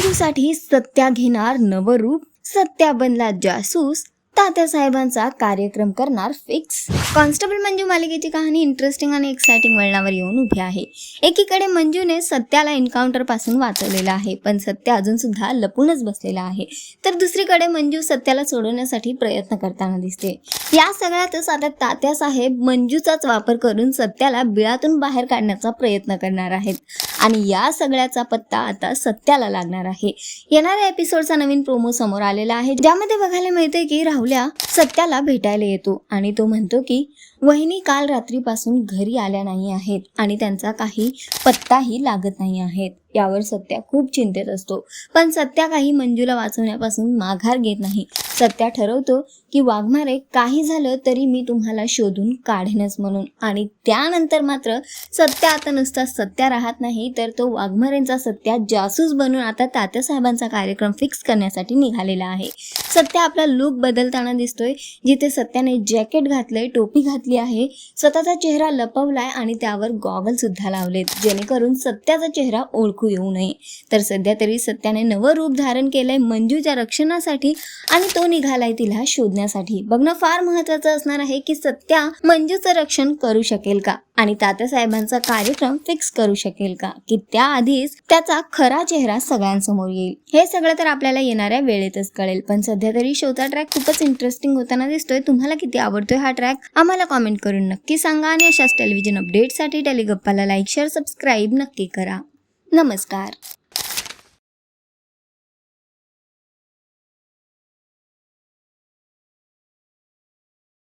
सिंधूसाठी सत्या घेणार नवरूप सत्या बनला जासूस तात्या साहेबांचा कार्यक्रम करणार फिक्स कॉन्स्टेबल मंजू मालिकेची कहाणी इंटरेस्टिंग आणि एक्सायटिंग वळणावर येऊन उभी आहे. एकीकडे मंजूने सत्याला एन्काउंटरपासून वाचवलेलं आहे पण सत्य अजून सुद्धा लपूनच बसलेला आहे. तर दुसरीकडे मंजू सत्याला सोडवण्यासाठी प्रयत्न करताना दिसते. या सगळ्यातच आता तात्यासाहेब मंजूचाच वापर करून सत्याला बिळातून बाहेर काढण्याचा प्रयत्न करणार आहेत. आणि या सगळ्याचा पत्ता आता सत्याला लागणार आहे. येणाऱ्या एपिसोडचा नवीन प्रोमो समोर आलेला आहे. ज्यामध्ये बघायला मिळते की राहुल्या सत्याला भेटायला येतो. आणि तो म्हणतो की वहिनी काल रात्रीपासून घरी आल्या नाही आहेत आणि त्यांचा काही पत्ताही लागत नाही आहेत. यावर सत्या खूप चिंतेत असतो. पण सत्या काही मंजूला वाचवण्यापासून माघार घेत नाही. सत्या ठरवतो की वाघमारे काही झालं तरी मी तुम्हाला शोधून काढेनच म्हणून. आणि त्यानंतर मात्र सत्या आता नुसता सत्या राहत नाही तर तो वाघमारेंचा सत्या जासूस बनून आता तात्यासाहेबांचा कार्यक्रम फिक्स करण्यासाठी निघालेला आहे. सत्या आपला लुक बदलताना दिसतोय जिथे सत्याने जॅकेट घातलंय टोपी घातली घातली आहे. स्वतःचा चेहरा लपवलाय आणि त्यावर गॉगल सुद्धा लावलेत. जेणेकरून सत्याचा चेहरा ओळखू येऊ नये. तर सध्या तरी सत्याने नवं रूप धारण केलंय मंजूच्या रक्षणासाठी आणि तो निघालाय तिला शोधण्यासाठी. बघणं फार महत्वाचं असणार आहे की सत्या मंजूचं रक्षण करू शकेल का? आणि तात्यासाहेबांचा कार्यक्रम फिक्स करू शकेल का? की त्याआधीच त्याचा खरा चेहरा सगळ्यांसमोर येईल. हे सगळं तर आपल्याला येणाऱ्या वेळेतच कळेल. पण सध्या तरी शोचा ट्रॅक खूपच इंटरेस्टिंग होताना दिसतोय. तुम्हाला किती आवडतोय हा ट्रॅक आम्हाला कॉमेंट करून नक्की सांगा आणि अशाच टेलिव्हिजन अपडेटसाठी टेलिगप्पाला लाईक शेअर सबस्क्राईब नक्की करा. नमस्कार.